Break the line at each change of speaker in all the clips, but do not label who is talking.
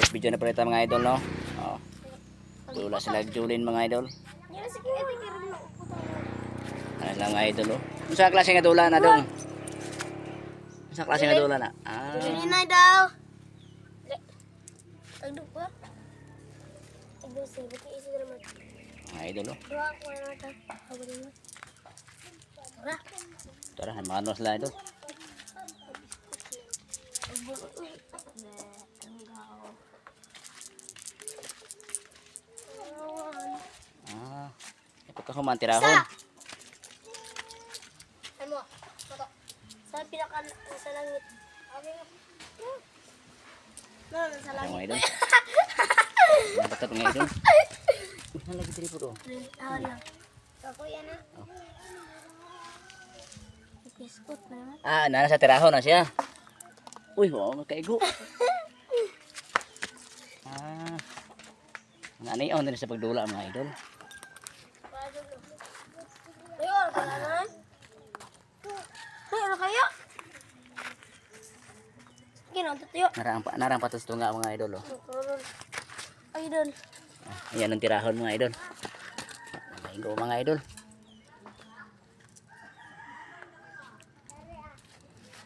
Pares video na pala ito mga idol no. Oh. Dula sila Julin mga idol. Ano lang mga idol oh. Unsa klase nga dula na dong? Unsa klase nga dula na? Ah.
Hindi na daw. Ano ba? Ano sa buti isa naman.
Mga idol oh.
Tara.
Tara, mga ano sila idol. Ah. Ito ka human tirahon.
Sa! Ano? Ito. Sa pinaka sa langit. Okay. No, nasa
Ano
langit.
mga idol? Nabatat mga idol. Uy, nalagi diri po to.
Ah, lang. Ako yan ah. Biskut na naman.
Ah, sa tirahon na siya. Uy, wow, magkaigo. ah. Nga niyaw din sa pagdula mga idol.
Ayun, wala na. Ay, ano kaya? Ginawa tayo.
Narang pa narang patos to nga mga idol oh.
Doon.
Ah, Ayan ang tirahon mga idol. Maingo mga idol.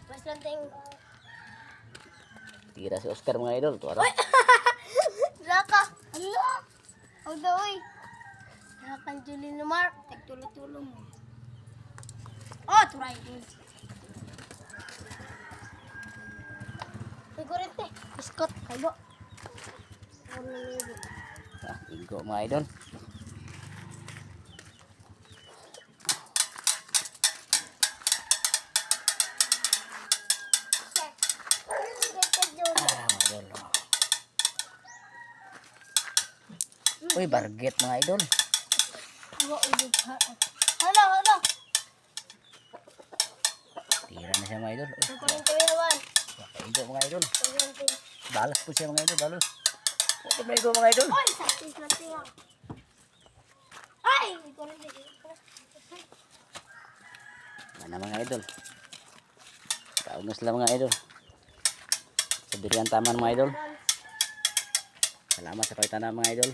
Mas lanting.
Tira si Oscar mga idol. Tuwara.
Laka. Hala. Huwag daw eh. Lakan Julie Lumar. Tagtulo-tulo mo. Oh, turay. Sigurite. Biskot. Kayo. Ano nilo?
Ah, Ingo mga idol. Uy, barget mga idol.
Hala, hala.
Na siya mga idol. Ingo mga idol. Balas po siya mga idol. Balas. Ito mga idol mga idol.
Ay, sakit na siya. Ay, nagkunin din.
Ano mga idol? Kaugnos lang mga idol. Sa birian taman mga idol. Salamat sa pagtana mga idol.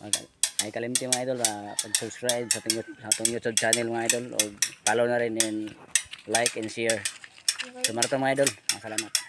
Mag ay kalimti mga idol na pag-subscribe sa ating, sa ating YouTube channel mga idol o follow na rin and like and share. Sumarto mga idol. Salamat.